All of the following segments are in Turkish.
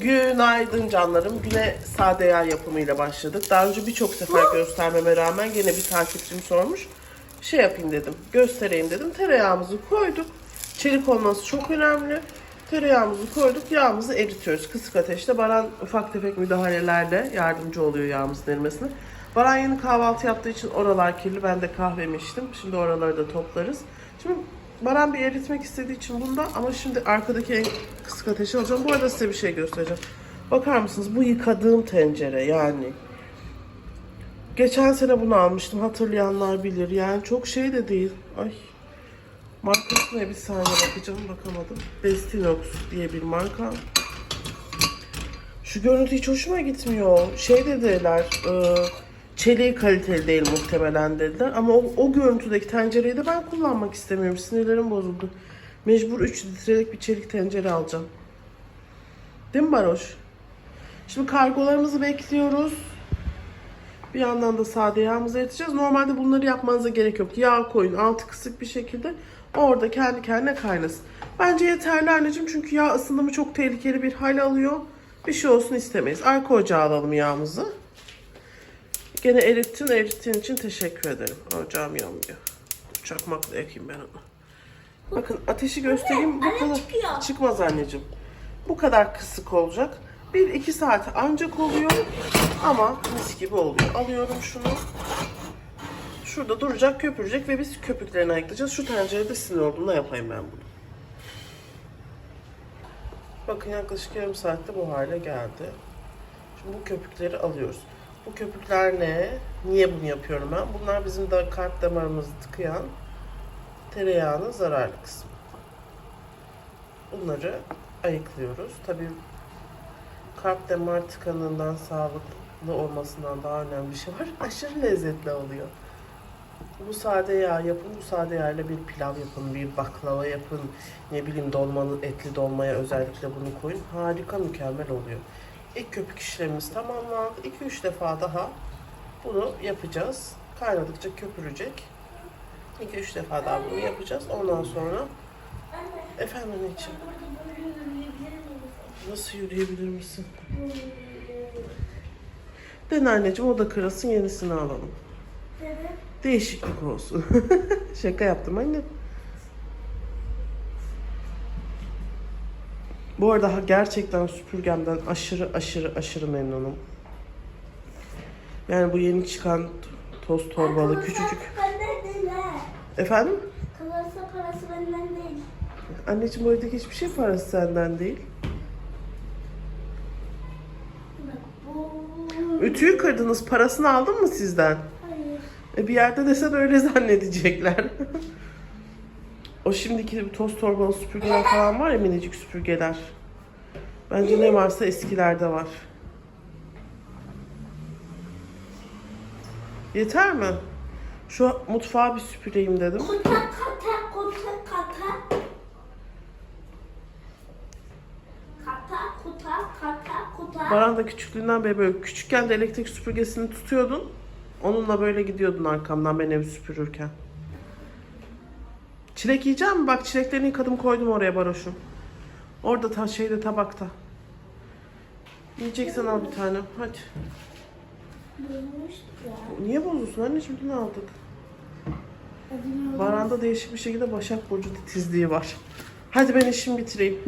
Günaydın canlarım. Güne sade yağ yapımıyla başladık. Daha önce birçok sefer göstermeme rağmen gene bir takipçim sormuş. Şey yapayım dedim, göstereyim dedim. Tereyağımızı koyduk. Çelik olması çok önemli. Tereyağımızı koyduk, yağımızı eritiyoruz. Kısık ateşte Baran ufak tefek müdahalelerle yardımcı oluyor yağımızın erimesine. Baran yeni kahvaltı yaptığı için oralar kirli. Ben de kahvemi içtim. Şimdi oraları da toplarız. Şimdi Baran bir eritmek istediği için bunda ama şimdi arkadaki en kısık ateşi alacağım. Bu arada size bir şey göstereceğim. Bakar mısınız? Bu yıkadığım tencere yani. Geçen sene bunu almıştım. Hatırlayanlar bilir. Yani çok şey de değil. Ay. Markası ne? Bir saniye bakacağım. Bakamadım. Destinox diye bir marka. Şu görüntü hiç hoşuma gitmiyor. Şey dediler. E, çeliği kaliteli değil muhtemelen dediler. Ama o, o görüntüdeki tencereyi de ben kullanmak istemiyorum. Sinirlerim bozuldu. Mecbur 3 litrelik bir çelik tencere alacağım. Değil mi Baroş? Şimdi kargolarımızı bekliyoruz. Bir yandan da sade yağımızı eriteceğiz. Normalde bunları yapmanıza gerek yok. Yağ koyun altı kısık bir şekilde. Orada kendi kendine kaynasın. Bence yeterli anneciğim çünkü yağ ısınımı çok tehlikeli bir hal alıyor. Bir şey olsun istemeyiz. Arka ocağa alalım yağımızı. Gene erittin, erittiğin için teşekkür ederim. Ocağım yanmıyor. Çakmakla yakayım ben onu. Bakın ateşi göstereyim. Bu Anne, kadar çıkıyor. çıkmaz anneciğim. Bu kadar kısık olacak. 1-2 saat ancak oluyor ama mis gibi oluyor. Alıyorum şunu. Şurada duracak, köpürecek ve biz köpüklerini ayıklayacağız. Şu tencerede sinir olduğunda yapayım ben bunu. Bakın yaklaşık yarım saatte bu hale geldi. Şimdi bu köpükleri alıyoruz. Bu köpükler ne? Niye bunu yapıyorum ben? Bunlar bizim de kalp damarımızı tıkayan tereyağının zararlı kısmı. Bunları ayıklıyoruz. Tabii kalp damar tıkanığından sağlıklı olmasından daha önemli bir şey var. Aşırı lezzetli oluyor. Bu sade yağ yapın, bu sade yağ ile bir pilav yapın, bir baklava yapın, ne bileyim dolmalı, etli dolmaya özellikle bunu koyun. Harika, mükemmel oluyor. İlk köpük işlemimiz tamamlandı. 2-3 defa daha bunu yapacağız. Kaynadıkça köpürecek. 2-3 defa daha bunu yapacağız. Ondan sonra efendim miyiz? nasıl yürüyebilir misin? Den anneciğim o da kırılsın yenisini alalım. Değişiklik olsun. Şaka yaptım anne. Bu arada gerçekten süpürgemden aşırı aşırı aşırı memnunum. Yani bu yeni çıkan toz torbalı küçücük. Efendim? Kalırsa parası benden değil. Anneciğim bu evdeki hiçbir şey parası senden değil. Ütüyü kırdınız parasını aldın mı sizden? Hayır. E bir yerde desen öyle zannedecekler. o şimdiki toz torbalı süpürgeler falan var ya minicik süpürgeler. Bence ne varsa eskilerde var. Yeter mi? Şu mutfağı bir süpüreyim dedim. Kuta kata kuta kata. Kata kuta kata kuta. Baran da küçüklüğünden beri böyle küçükken de elektrik süpürgesini tutuyordun. Onunla böyle gidiyordun arkamdan ben evi süpürürken. Çilek yiyeceğim? Bak çileklerini yıkadım koydum oraya baroşum. Orada ta şeyde tabakta. Yiyeceksen al bir tane. Hadi. Niye bozuyorsun anneciğim? Dün aldık. Baran'da değişik bir şekilde Başak Burcu titizliği var. Hadi ben işimi bitireyim.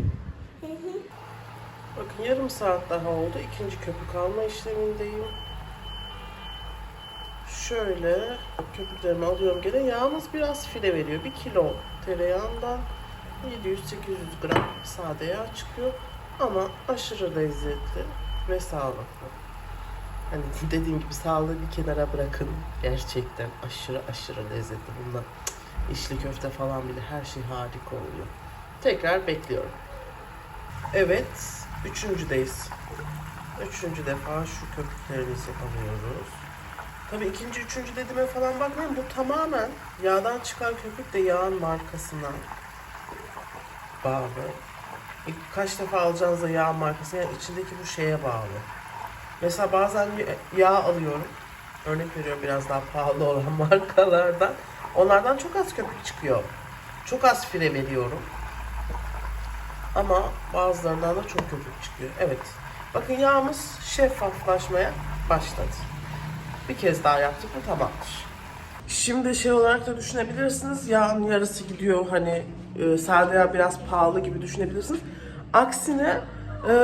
Bakın yarım saat daha oldu. İkinci köpük alma işlemindeyim. Şöyle köpüklerimi alıyorum gene. Yağımız biraz file veriyor. 1 kilo tereyağından 700-800 gram sade yağ çıkıyor. Ama aşırı lezzetli ve sağlıklı. Hani dediğim gibi sağlığı bir kenara bırakın. Gerçekten aşırı aşırı lezzetli. Bundan içli köfte falan bile her şey harika oluyor. Tekrar bekliyorum. Evet, üçüncüdeyiz. Üçüncü defa şu köpüklerimizi alıyoruz. Tabii ikinci, üçüncü dediğime falan bakmayın. Bu tamamen yağdan çıkan köpük de yağın markasından bağlı. İlk Kaç defa alacağınıza yağ markası yani içindeki bu şeye bağlı. Mesela bazen yağ alıyorum. Örnek veriyorum biraz daha pahalı olan markalardan. Onlardan çok az köpük çıkıyor. Çok az fire veriyorum. Ama bazılarından da çok köpük çıkıyor. Evet. Bakın yağımız şeffaflaşmaya başladı. Bir kez daha yaptık mı tamamdır. Şimdi şey olarak da düşünebilirsiniz. Yağın yarısı gidiyor hani e, sade yağ biraz pahalı gibi düşünebilirsiniz. Aksine e,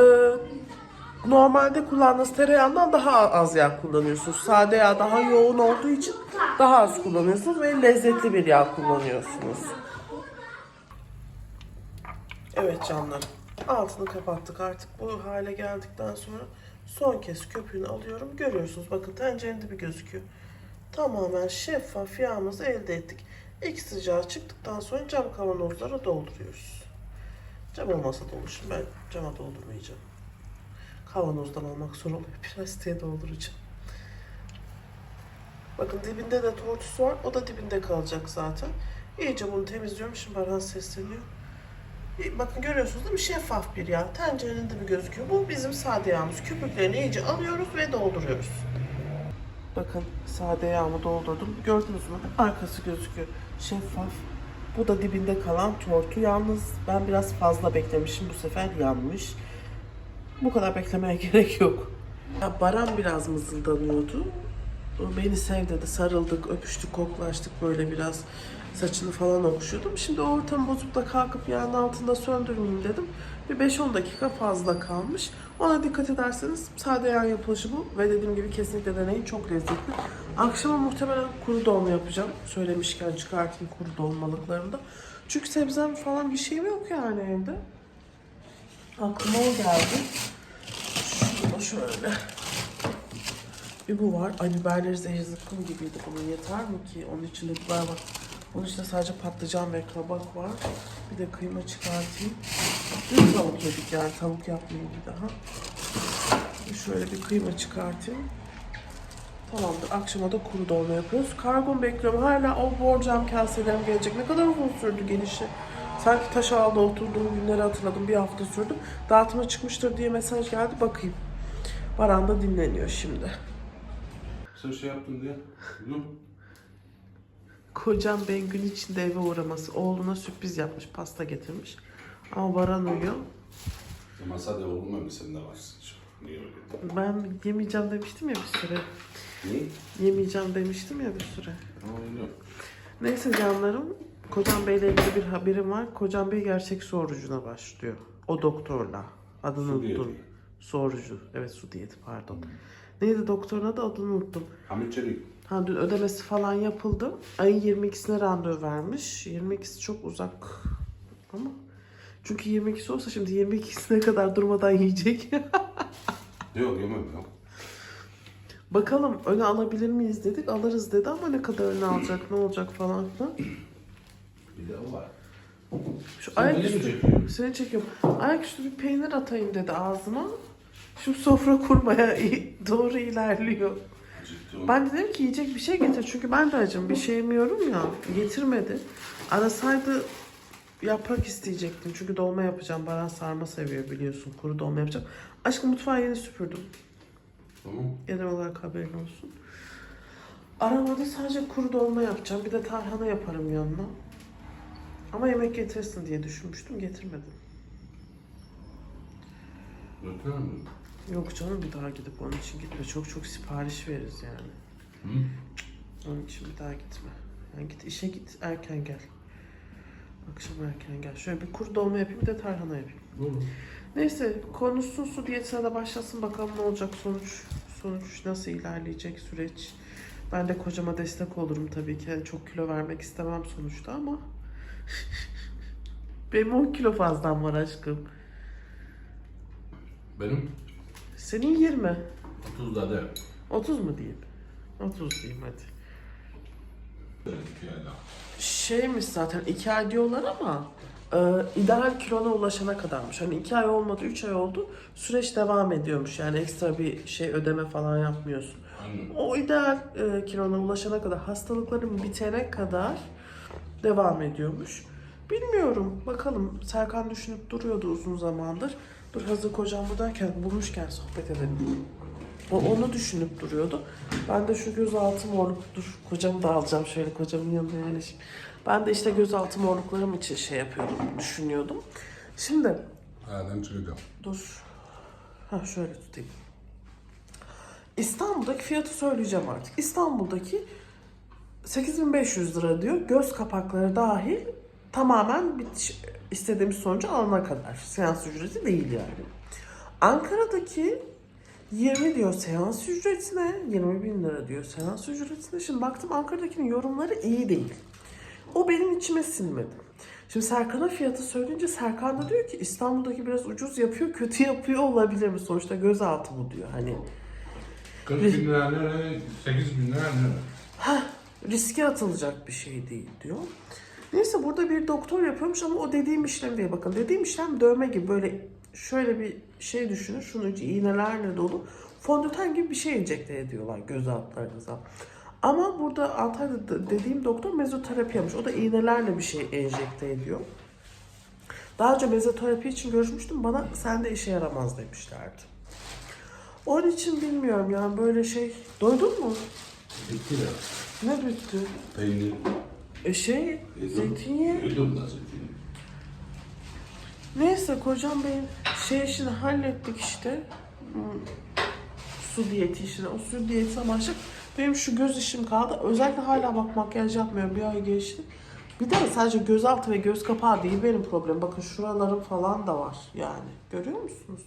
normalde kullandığınız tereyağından daha az yağ kullanıyorsunuz. Sade yağ daha yoğun olduğu için daha az kullanıyorsunuz ve lezzetli bir yağ kullanıyorsunuz. Evet canlarım. Altını kapattık artık bu hale geldikten sonra son kez köpüğünü alıyorum. Görüyorsunuz bakın tencerenin dibi gözüküyor. Tamamen şeffaf yağımızı elde ettik. İlk sıcağı çıktıktan sonra cam kavanozlara dolduruyoruz. Cam olmasa da ben cama doldurmayacağım. Kavanozdan almak zor oluyor. Plastiğe dolduracağım. Bakın dibinde de tortusu var. O da dibinde kalacak zaten. İyice bunu temizliyorum. Şimdi Baran sesleniyor. E, Bakın görüyorsunuz değil mi? Şeffaf bir yağ. Tencerenin dibi gözüküyor. Bu bizim sade yağımız. Köpüklerini iyice alıyoruz ve dolduruyoruz. Bakın sade yağımı doldurdum. Gördünüz mü? Arkası gözüküyor. Şeffaf. Bu da dibinde kalan tortu. Yalnız ben biraz fazla beklemişim. Bu sefer yanmış. Bu kadar beklemeye gerek yok. Ya Baran biraz mızıldanıyordu. Beni sev dedi. Sarıldık, öpüştük, koklaştık böyle biraz. Saçını falan okşuyordum. Şimdi o ortamı bozup da kalkıp yağın altında söndürmeyeyim dedim. Bir 5-10 dakika fazla kalmış. Ona dikkat ederseniz sade yağ yapılışı bu. Ve dediğim gibi kesinlikle deneyin. Çok lezzetli. Akşama muhtemelen kuru dolma yapacağım. Söylemişken çıkartayım kuru dolmalıklarını da. Çünkü sebzem falan bir şeyim yok yani evde. Aklıma o geldi. Şurada şöyle. Bir bu var. Ay biberleri zehir zıkkım gibiydi bunun. Yeter mi ki? Onun içinde biber var. Onun içinde sadece patlıcan ve kabak var. Bir de kıyma çıkartayım. Dün tavuk yedik yani. Tavuk yapmayayım bir daha. Şöyle bir kıyma çıkartayım. Tamamdır. Akşama da kuru dolma yapıyoruz. Kargon bekliyorum. Hala o borcam kaselerim gelecek. Ne kadar uzun sürdü gelişi. Sanki taş aldı oturduğum günleri hatırladım. Bir hafta sürdü. Dağıtıma çıkmıştır diye mesaj geldi. Bakayım. Baran da dinleniyor şimdi. Sen şey yaptın diye. Dur. Kocam ben gün içinde eve uğraması. Oğluna sürpriz yapmış. Pasta getirmiş. Ama Baran uyuyor. Ama sadece olmuyor sen de varsın. Niye öyle? Ben yemeyeceğim demiştim ya bir süre. Niye? Yemeyeceğim demiştim ya bir süre. Yok. Neyse canlarım. Kocam Bey'le ilgili bir haberim var. Kocam Bey gerçek su orucuna başlıyor. O doktorla. Adını Su unuttum. diyeti. Su orucu. Evet su diyeti pardon. Neydi doktorun adı adını unuttum. Hamit Çelik. Ha dün ödemesi falan yapıldı. Ayın 22'sine randevu vermiş. 22'si çok uzak ama çünkü 22'si olsa şimdi 22'sine kadar durmadan yiyecek. Yok yemem yok. Bakalım öne alabilir miyiz dedik. Alırız dedi ama ne kadar öne alacak, ne olacak falan filan. Bir de o var. Şu Sen ayaküstü, çekiyorsun? seni çekiyorum. Ayaküstü bir peynir atayım dedi ağzıma. Şu sofra kurmaya doğru ilerliyor. Ben de dedim ki yiyecek bir şey getir. Çünkü ben de acım. Bir şey yemiyorum ya. Getirmedi. Arasaydı yaprak isteyecektim. Çünkü dolma yapacağım. Baran sarma seviyor biliyorsun. Kuru dolma yapacağım. Aşkım mutfağı yeni süpürdüm. Tamam. Genel olarak haberin olsun. Aramada sadece kuru dolma yapacağım. Bir de tarhana yaparım yanına. Ama yemek getirsin diye düşünmüştüm. Getirmedim. Götürür mü? Yok canım bir daha gidip onun için gitme. Çok çok sipariş veririz yani. Hı? Onun için bir daha gitme. Yani git işe git erken gel. Akşam erken gel. Şöyle bir kuru dolma yapayım bir de tarhana yapayım. Olur. Neyse konuşsun su diyetine de başlasın bakalım ne olacak sonuç. Sonuç nasıl ilerleyecek süreç. Ben de kocama destek olurum tabii ki. Yani çok kilo vermek istemem sonuçta ama. Benim 10 kilo fazlam var aşkım. Benim Senin 20. 30 da değil. 30 mu diyeyim? 30 diyeyim hadi. Şeymiş zaten 2 ay diyorlar ama e, ideal kilona ulaşana kadarmış. Hani 2 ay olmadı 3 ay oldu süreç devam ediyormuş. Yani ekstra bir şey ödeme falan yapmıyorsun. Aynen. O ideal e, kilona ulaşana kadar hastalıkların bitene kadar devam ediyormuş. Bilmiyorum bakalım Serkan düşünüp duruyordu uzun zamandır. Dur hazır kocam buradayken bulmuşken sohbet edelim. O onu düşünüp duruyordu. Ben de şu gözaltı morluk dur kocamı da alacağım şöyle kocamın yanına yerleşeyim. Ben de işte gözaltı morluklarım için şey yapıyordum, düşünüyordum. Şimdi Adam çıkacağım. Dur. Ha şöyle tutayım. İstanbul'daki fiyatı söyleyeceğim artık. İstanbul'daki 8500 lira diyor. Göz kapakları dahil tamamen bitiş, istediğimiz sonucu alana kadar. Seans ücreti değil yani. Ankara'daki 20 diyor seans ücretine, 20 bin lira diyor seans ücretine. Şimdi baktım Ankara'dakinin yorumları iyi değil. O benim içime sinmedi. Şimdi Serkan'a fiyatı söyleyince Serkan da diyor ki İstanbul'daki biraz ucuz yapıyor, kötü yapıyor olabilir mi? Sonuçta gözaltı bu diyor. Hani 40 bin lira ne? 8 bin lira ne? riske atılacak bir şey değil diyor. Neyse burada bir doktor yapıyormuş ama o dediğim işlem değil. Bakın dediğim işlem dövme gibi böyle şöyle bir şey düşünün. Şunun içi iğnelerle dolu. Fondöten gibi bir şey enjekte ediyorlar göz altlarınıza. Ama burada Antalya'da da- dediğim doktor mezoterapi yapmış. O da iğnelerle bir şey enjekte ediyor. Daha önce mezoterapi için görüşmüştüm. Bana sende işe yaramaz demişlerdi. Onun için bilmiyorum yani böyle şey. Doydun mu? Bitti de. Ne bitti? Peynir. E şey, zeytinyağı. Yedim da zeytinyağı. Neyse kocam benim şey işini hallettik işte. Hmm, Su diyeti işini. O su diyeti amaçlı benim şu göz işim kaldı. Özellikle hala bak makyaj yapmıyorum. Bir ay geçti. Bir de sadece gözaltı ve göz kapağı değil benim problemim. Bakın şuralarım falan da var yani. Görüyor musunuz?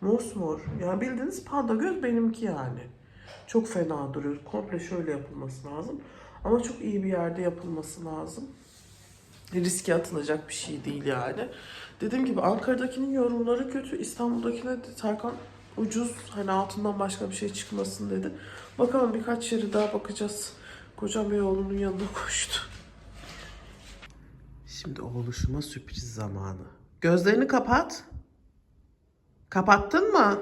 Mosmor. Yani bildiğiniz panda göz benimki yani. Çok fena duruyor. Komple şöyle yapılması lazım. Ama çok iyi bir yerde yapılması lazım riske atılacak bir şey değil yani. Dediğim gibi Ankara'dakinin yorumları kötü. İstanbul'dakine de Serkan ucuz hani altından başka bir şey çıkmasın dedi. Bakalım birkaç yeri daha bakacağız. Kocam bir oğlunun yanına koştu. Şimdi oğluşuma sürpriz zamanı. Gözlerini kapat. Kapattın mı?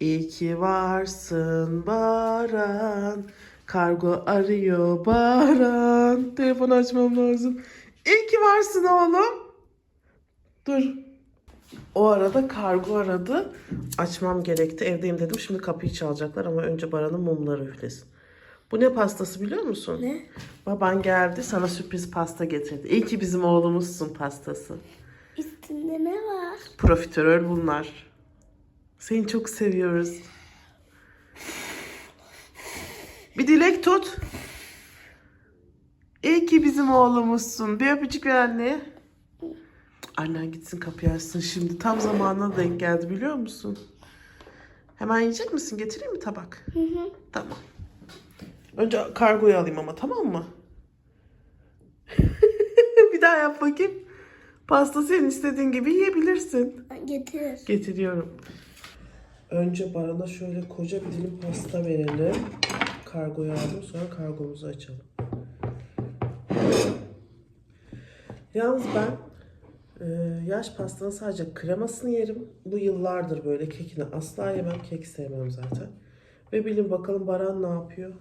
İyi ki varsın Baran. Kargo arıyor Baran. Telefon açmam lazım. İyi ki varsın oğlum. Dur. O arada kargo aradı. Açmam gerekti. Evdeyim dedim. Şimdi kapıyı çalacaklar ama önce Baran'ın mumları üflesin. Bu ne pastası biliyor musun? Ne? Baban geldi sana sürpriz pasta getirdi. İyi ki bizim oğlumuzsun pastası. Üstünde ne var? Profiterol bunlar. Seni çok seviyoruz. Bir dilek tut. İyi ki bizim oğlumuzsun. Bir öpücük ver anneye. Annen gitsin kapıyı açsın şimdi. Tam zamanına denk geldi biliyor musun? Hemen yiyecek misin? Getireyim mi tabak? Hı hı. Tamam. Önce kargoyu alayım ama tamam mı? bir daha yap bakayım. Pasta senin istediğin gibi yiyebilirsin. Getir. Getiriyorum. Önce Baran'a şöyle koca bir dilim pasta verelim. Kargoyu aldım sonra kargomuzu açalım. Yalnız ben e, yaş pastanın sadece kremasını yerim. Bu yıllardır böyle kekini asla yemem. Kek sevmem zaten. Ve bilin bakalım Baran ne yapıyor?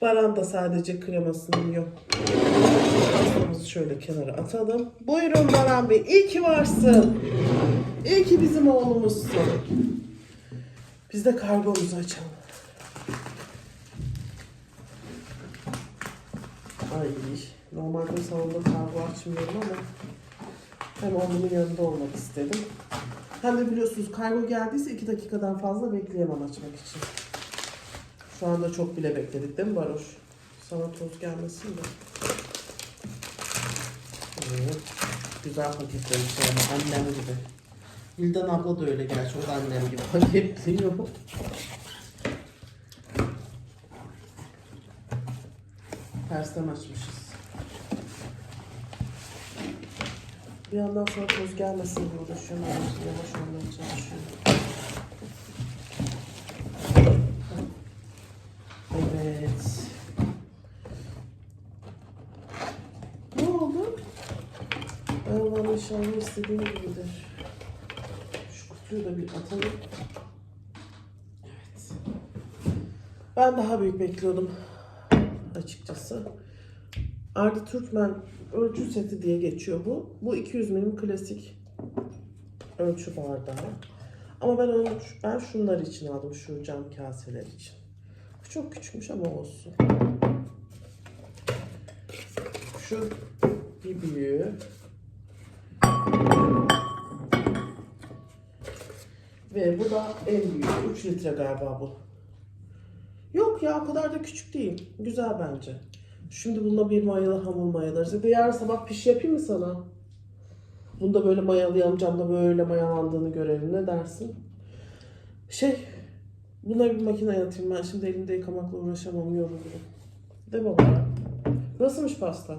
Baran da sadece kremasını yiyor. Pastamızı şöyle kenara atalım. Buyurun Baran Bey. İyi ki varsın. İyi ki bizim oğlumuzsun. Biz de kargomuzu açalım. Ay normalde salonda kargo açmıyorum ama hem oğlumun yanında olmak istedim. Hem de biliyorsunuz kargo geldiyse iki dakikadan fazla bekleyemem açmak için. Şu anda çok bile bekledik değil mi Baroş? Sana toz gelmesin de. Evet. Güzel paketlemiş yani annem gibi. Bildan abla da öyle gerçi o da annem gibi paketliyor. Tersten açmışız. Bir yandan sonra toz gelmesin diye uğraşıyorum. Yavaş olmaya çalışıyorum. Evet. Ne oldu? Allah'ım inşallah istediğim gibidir. Şu kutuyu da bir atalım. Evet. Ben daha büyük bekliyordum numarası. Arda Türkmen ölçü seti diye geçiyor bu. Bu 200 milim klasik ölçü bardağı. Ama ben onu, ben şunlar için aldım şu cam kaseler için. Çok küçükmüş ama olsun. Şu bir büyüğü. Ve bu da en büyük. 3 litre galiba bu. Yok ya o kadar da küçük değil. Güzel bence. Şimdi bununla bir mayalı hamur mayalarız. Ya da yarın sabah piş yapayım mı sana? Bunu da böyle mayalayalım. Camda böyle mayalandığını görelim. Ne dersin? Şey, buna bir makine atayım ben. Şimdi elimde yıkamakla uğraşamam. Yorulurum. De baba. Nasılmış pasta?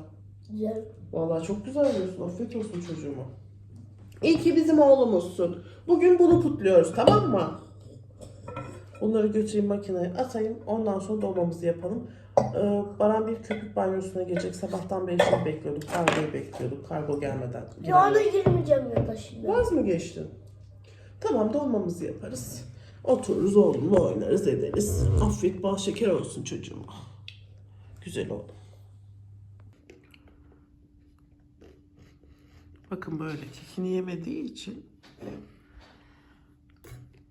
Güzel. Vallahi çok güzel diyorsun. Afiyet olsun çocuğuma. İyi ki bizim oğlumuzsun. Bugün bunu kutluyoruz tamam mı? Bunları götüreyim makineye atayım. Ondan sonra dolmamızı yapalım. Ee, Baran bir köpük banyosuna gelecek. Sabahtan beri şey bekliyorduk. Kargoyu bekliyorduk. Kargo gelmeden. Ya ona girmeyeceğim ya da şimdi. Vaz mı geçtin? Tamam dolmamızı yaparız. Otururuz oğlumla oynarız ederiz. Afiyet bal şeker olsun çocuğuma. Güzel oldu. Bakın böyle kekini yemediği için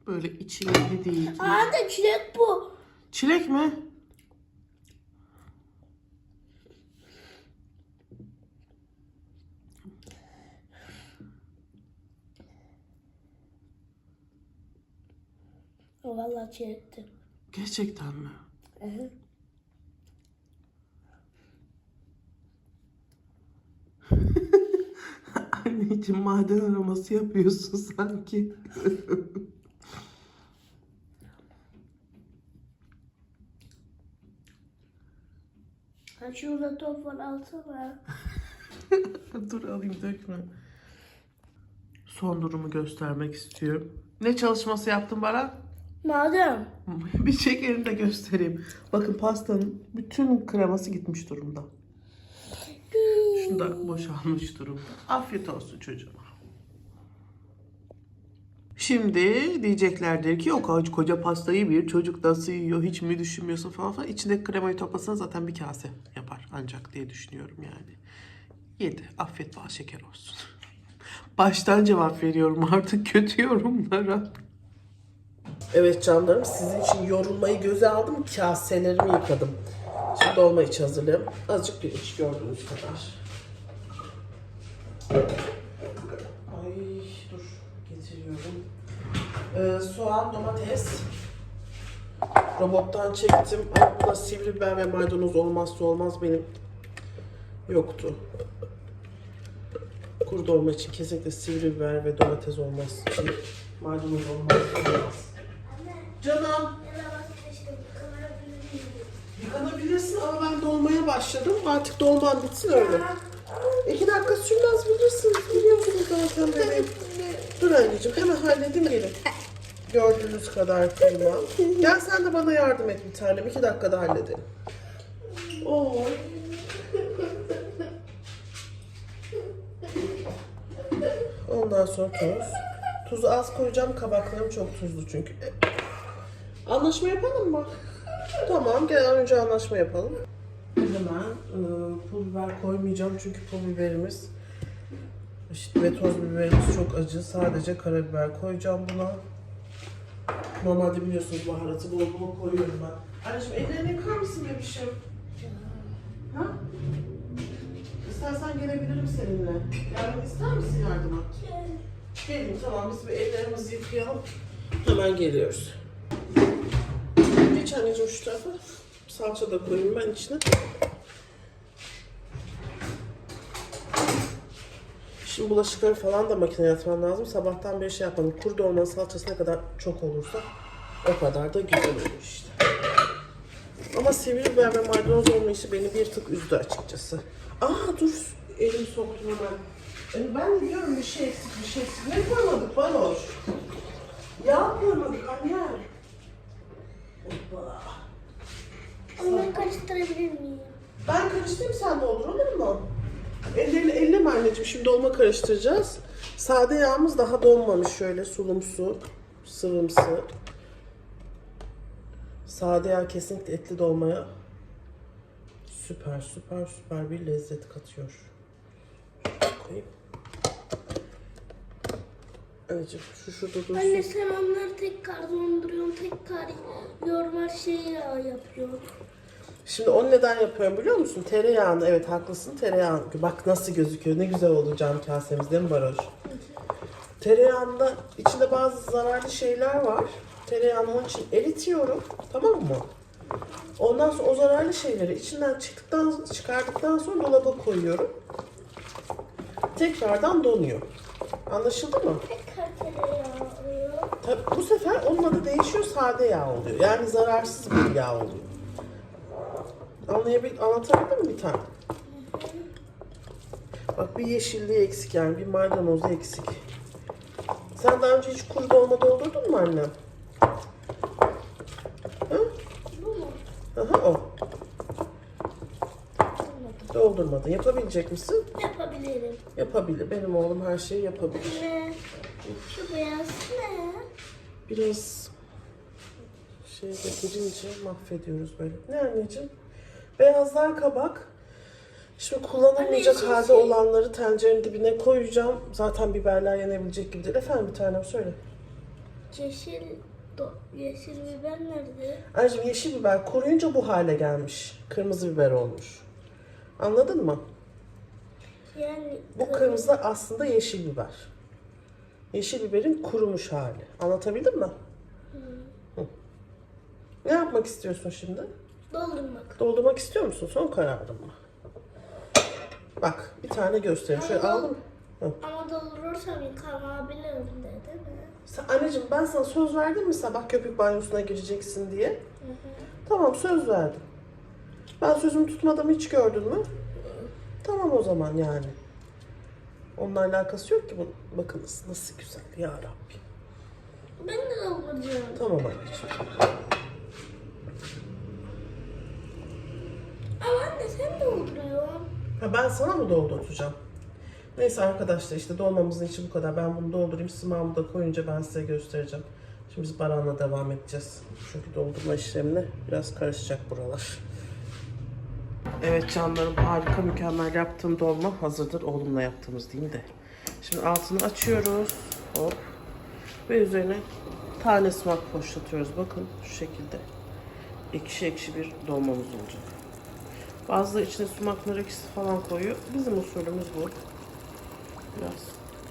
böyle içini yediği için. Aa da çilek bu. Çilek mi? Vallahi çilekti. Gerçekten mi? Hı. Anneciğim maden araması yapıyorsun sanki. Ha şurada top var alsana. Dur alayım dökme. Son durumu göstermek istiyorum. Ne çalışması yaptın bana? Madem. Bir şekerini de göstereyim. Bakın pastanın bütün kreması gitmiş durumda. Şunu da boşalmış durumda. Afiyet olsun çocuğuma. Şimdi diyeceklerdir ki o koca, pastayı bir çocuk nasıl yiyor hiç mi düşünmüyorsun falan falan. İçindeki kremayı toplasan zaten bir kase yapar ancak diye düşünüyorum yani. Yedi. Afiyet bal şeker olsun. Baştan cevap veriyorum artık kötü yorumlara. Evet canlarım sizin için yorulmayı göze aldım. Kaselerimi yıkadım. Şimdi dolma iç hazırlayayım. Azıcık pirinç gördüğünüz kadar. Ay dur getiriyorum. Ee, soğan, domates. Robottan çektim. Bunda sivri biber ve maydanoz olmazsa olmaz benim yoktu. Kuru dolma için kesinlikle sivri biber ve domates olmaz için maydanoz olmazsa olmaz. Canım. Yıkanabilirsin ama ben dolmaya başladım. Artık dolman bitsin öyle. İki dakika sürmez bilirsiniz. Biliyorsunuz zaten bebeğim. Dur anneciğim hemen halledeyim gelin. Gördüğünüz kadar kıyma. Gel sen de bana yardım et bir tanem. İki dakikada halledelim. Oy. Ondan sonra tuz. Tuzu az koyacağım. Kabaklarım çok tuzlu çünkü. Anlaşma yapalım mı? Tamam, gel önce anlaşma yapalım. Hemen e, pul biber koymayacağım çünkü pul biberimiz işte ve toz biberimiz çok acı. Sadece karabiber koyacağım buna. Normalde biliyorsunuz baharatı bol bol koyuyorum ben. Anneciğim ellerini yıkar mısın bebişim? Ha? İstersen gelebilirim seninle. Yardım ister misin yardıma? Gelin tamam biz bir ellerimizi yıkayalım. Hemen geliyoruz. Geç anneciğim şu tarafa. Salça da koyayım ben içine. Şimdi bulaşıkları falan da makineye atmam lazım. Sabahtan beri şey yapmadım. Kuru dolmanın salçası ne kadar çok olursa o kadar da güzel olur işte. Ama sivri biber ve maydanoz olmayışı beni bir tık üzdü açıkçası. Aa dur elimi soktum hemen. E, Ben de diyorum bir şey eksik bir şey eksik. Ne koymadık Banoş? Yağ koymadık anne. Hoppa. Onları karıştırabilir miyim? Ben karıştırayım sen doldur olur mu? Ellerini elleme anneciğim. Şimdi dolma karıştıracağız. Sade yağımız daha donmamış. Şöyle sulumsu, sıvımsı. Sade yağ kesinlikle etli dolmaya süper süper süper bir lezzet katıyor. Koyayım. Anneciğim şu şurada dursun. Anne sen onları tekrar donduruyorsun, tekrar normal şey yağ yapıyorsun. Şimdi onu neden yapıyorum biliyor musun? Tereyağını, evet haklısın tereyağı. Bak nasıl gözüküyor. Ne güzel oldu cam kasemiz değil mi Baroş? Tereyağında içinde bazı zararlı şeyler var. Tereyağını onun için eritiyorum. Tamam mı? Ondan sonra o zararlı şeyleri içinden çıktıktan çıkardıktan sonra dolaba koyuyorum. Tekrardan donuyor. Anlaşıldı mı? Tabii bu sefer onun adı değişiyor, sade yağ oluyor. Yani zararsız bir yağ oluyor. Anlayabil, anlatabildim mi bir tane? Bak bir yeşilliği eksik yani, bir maydanozu eksik. Sen daha önce hiç kuru dolma doldurdun mu annem? Hı? Aha o. Doldurmadın. Yapabilecek misin? Yapabilirim. Yapabilir. Benim oğlum her şeyi yapabilir. Ne? Şu beyaz ne? Biraz şeyde girince mahvediyoruz böyle. Ne anneciğim? Beyazlar kabak. Şimdi kullanılmayacak Anne, şey- halde olanları tencerenin dibine koyacağım. Zaten biberler yenebilecek gibi değil. Efendim bir tanem söyle. Yeşil, do, yeşil biber nerede? Anneciğim yeşil biber kuruyunca bu hale gelmiş. Kırmızı biber olmuş. Anladın mı? Yani Bu kırmızı aslında yeşil biber. Yeşil biberin kurumuş hali. Anlatabildim mi? Hı. Ne yapmak istiyorsun şimdi? doldurmak. Doldurmak istiyor musun? Son kararın mı? Bak bir tane göstereyim. Şöyle aldın mı? Hı. Ama doldurursam yıkanabilirim de değil mi? Sen, anneciğim ben sana söz verdim mi sabah köpük banyosuna gireceksin diye? Tamam söz verdim. Ben sözümü tutmadığımı hiç gördün mü? Tamam o zaman yani. Onunla alakası yok ki bu. Bakınız nasıl güzel ya Rabbi. Ben de dolduracağım. Tamam anneciğim. Ama anne sen dolduruyorsun. Ha, ben sana mı dolduracağım? Neyse arkadaşlar işte dolmamızın içi bu kadar. Ben bunu doldurayım. Simamı da koyunca ben size göstereceğim. Şimdi biz Baran'la devam edeceğiz. Çünkü doldurma işlemine biraz karışacak buralar. Evet canlarım harika mükemmel yaptığım dolma hazırdır. Oğlumla yaptığımız diyeyim de. Şimdi altını açıyoruz. Hop. Ve üzerine tane sumak poşlatıyoruz. Bakın şu şekilde. Ekşi ekşi bir dolmamız olacak. Bazıları içine sumak nar ekşisi falan koyuyor. Bizim usulümüz bu. Biraz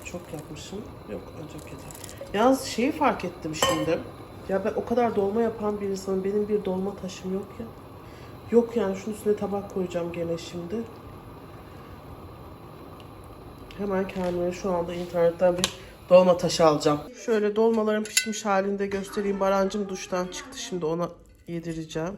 çok yapmışım. Yok ancak yeter. Yalnız şeyi fark ettim şimdi. Ya ben o kadar dolma yapan bir insanım. Benim bir dolma taşım yok ya. Yok yani şunun üstüne tabak koyacağım gene şimdi. Hemen kendime şu anda internetten bir dolma taşı alacağım. Şöyle dolmaların pişmiş halinde göstereyim. Barancım duştan çıktı. Şimdi ona yedireceğim.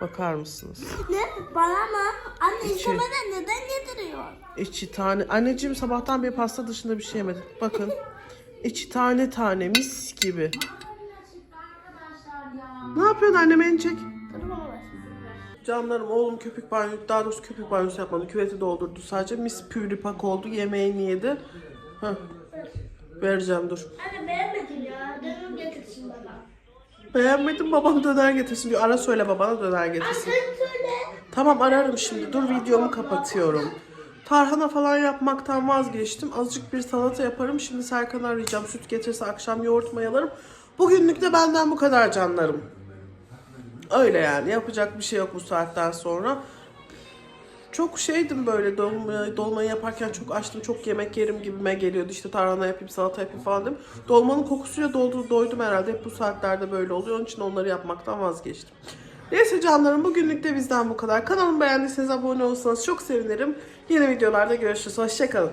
Bakar mısınız? Ne? Bana mı? Anne İçi. istemeden neden yediriyor? İçi tane. Anneciğim sabahtan beri pasta dışında bir şey yemedim. Bakın. İçi tane tane mis gibi. Ne yapıyorsun annem en çek? Ver. Canlarım oğlum köpük banyo, daha doğrusu köpük banyosu yapmadı. Küveti doldurdu sadece. Mis püripak oldu. Yemeğini yedi. Heh. Vereceğim dur. Anne beğenmedim ya. Dönüm getirsin bana. Beğenmedim babam döner getirsin diyor. Ara söyle babana döner getirsin. Sen söyle. Tamam ararım şimdi. Dur videomu kapatıyorum. Tarhana falan yapmaktan vazgeçtim. Azıcık bir salata yaparım. Şimdi Serkan'ı arayacağım. Süt getirse akşam yoğurt mayalarım. Bugünlük de benden bu kadar canlarım. Öyle yani. Yapacak bir şey yok bu saatten sonra. Çok şeydim böyle dolma, dolmayı yaparken çok açtım. Çok yemek yerim gibime geliyordu. İşte tarhana yapayım, salata yapayım falan dedim. Dolmanın kokusuyla doldu, doydum herhalde. Hep bu saatlerde böyle oluyor. Onun için onları yapmaktan vazgeçtim. Neyse canlarım bugünlük de bizden bu kadar. Kanalımı beğendiyseniz abone olursanız çok sevinirim. Yeni videolarda görüşürüz. Hoşçakalın.